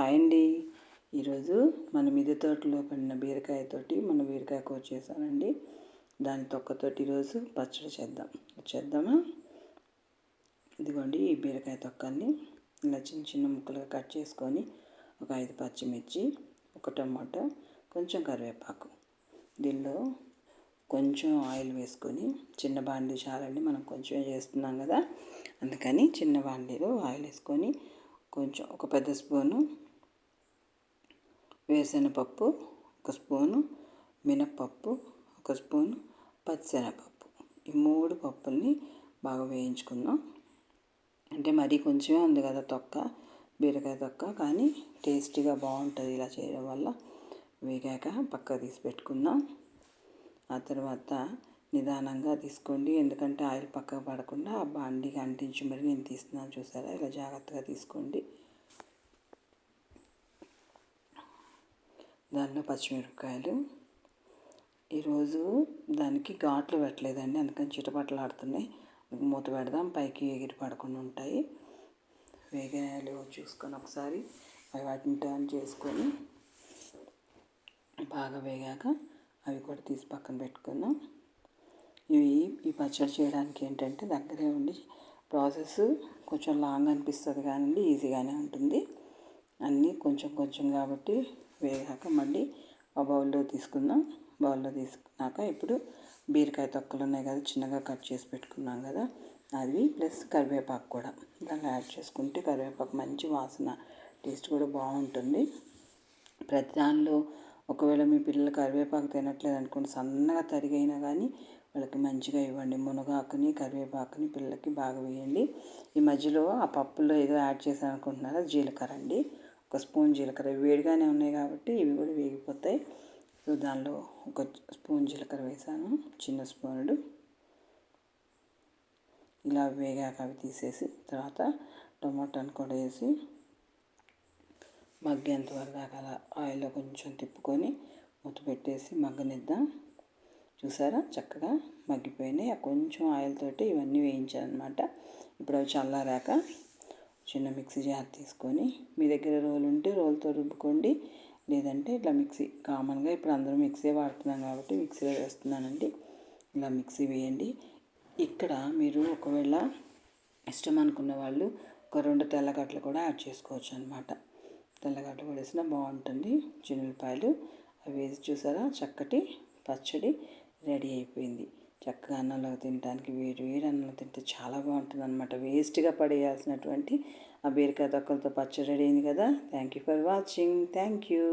Hi అండి. ఈరోజు మన మిద్దె తోటలో పడిన బీరకాయతోటి మన బీరకాయ కూర చేశానండి. దాని తొక్కతోటి ఈరోజు పచ్చడి చేద్దాం. చేద్దామా? ఇదిగోండి ఈ బీరకాయ తొక్కని ఇలా చిన్న చిన్న ముక్కలుగా కట్ చేసుకొని ఒక ఐదు పచ్చిమిర్చి ఒక టమాటో కొంచెం కరివేపాకు. దీనిలో కొంచెం ఆయిల్ వేసుకొని చిన్న బాండీ చాలండి. మనం కొంచెం చేస్తున్నాం కదా. అందుకని చిన్న బాండీలో ఆయిల్ వేసుకొని కొంచెం ఒక పెద్ద స్పూను వేరుశనగపప్పు ఒక స్పూను మినప్పప్పు ఒక స్పూను పచ్చిశనగపప్పు ఈ మూడు పప్పుల్ని బాగా వేయించుకుందాం. అంటే మరీ కొంచెమే ఉంది కదా తొక్క బీరకాయ తొక్క కానీ టేస్టీగా బాగుంటుంది ఇలా చేయడం వల్ల. వేగాక పక్క తీసి పెట్టుకుందాం. ఆ తర్వాత నిదానంగా తీసుకోండి. ఎందుకంటే ఆయిల్ పక్కకు పడకుండా ఆ బాండికి అంటించి మరి నేను తీస్తున్నాను చూసారా? ఇలా జాగ్రత్తగా తీసుకోండి. దానిలో పచ్చిమిరపకాయలు. ఈరోజు దానికి ఘాట్లు పెట్టలేదండి అందుకని చిటపట్లు ఆడుతున్నాయి. మూత పెడదాం పైకి ఎగిరి పడకుండా ఉంటాయి. వేగాయలు చూసుకొని ఒకసారి అవి వాటిని టర్న్ చేసుకొని బాగా వేగాక అవి కూడా తీసి పక్కన పెట్టుకుందాం. ఇవి ఈ పచ్చడి చేయడానికి ఏంటంటే దగ్గరే ఉండి ప్రాసెస్ కొంచెం లాంగ్ అనిపిస్తుంది కానివ్వండి ఈజీగానే ఉంటుంది. అన్నీ కొంచెం కొంచెం కాబట్టి వేగాక మళ్ళీ ఆ బౌల్లో తీసుకుందాం. బౌల్లో తీసుకున్నాక ఇప్పుడు బీరకాయ తొక్కలు ఉన్నాయి కదా చిన్నగా కట్ చేసి పెట్టుకున్నాం కదా అవి ప్లస్ కరివేపాకు కూడా. దాన్ని యాడ్ చేసుకుంటే కరివేపాకు మంచి వాసన టేస్ట్ కూడా బాగుంటుంది. ప్రతి దానిలో ఒకవేళ మీ పిల్లలు కరివేపాకు తినట్లేదు అనుకోండి సన్నగా తరిగైనా కానీ వాళ్ళకి మంచిగా ఇవ్వండి. మునగాకుని కరివేపాకుని పిల్లలకి బాగా వేయండి. ఈ మధ్యలో ఆ పప్పులో ఏదో యాడ్ చేశాను అనుకుంటున్నారా జీలకర్ర అండి. ఒక స్పూన్ జీలకర్ర వేడిగానే ఉన్నాయి కాబట్టి ఇవి కూడా వేగిపోతాయి. సో దానిలో ఒక స్పూన్ జీలకర్ర వేసాను చిన్న స్పూనుడు ఇలా వేగాక అవి తీసేసి తర్వాత టమాటాను కూడా వేసి మగ్గేంత వరకు దాకా అలా ఆయిల్లో కొంచెం తిప్పుకొని మూత పెట్టేసి మగ్గనిద్దాం. చూసారా? చక్కగా మగ్గిపోయినాయి. కొంచెం ఆయిల్ తోటి ఇవన్నీ వేయించారనమాట ఇప్పుడు అవి చల్లారాక చిన్న మిక్సీ జార్ తీసుకొని మీ దగ్గర రోల్ ఉంటే రోల్తో రుబ్బుకోండి. లేదంటే ఇట్లా మిక్సీ కామన్గా ఇప్పుడు అందరూ మిక్సీ వాడుతున్నాం కాబట్టి మిక్సీలో వేస్తున్నానండి. ఇలా మిక్సీ వేయండి. ఇక్కడ మీరు ఒకవేళ ఇష్టం అనుకున్న వాళ్ళు ఒక రెండు తెల్లగడ్డలు కూడా యాడ్ చేసుకోవచ్చు అనమాట తెల్లగడ్డలు కూడా వేసినా బాగుంటుంది. చిన్నపాయలు. అవి వేసి చూసారా? చక్కటి పచ్చడి రెడీ అయిపోయింది. చక్కగా అన్నంలో తినడానికి వేడి వేడి అన్నంలో తింటే చాలా బాగుంటుంది అనమాట వేస్ట్గా పడేయాల్సినటువంటి ఆ బీరకాయ తొక్కలతో పచ్చడి రెడీ అయింది కదా. Thank you for watching thank you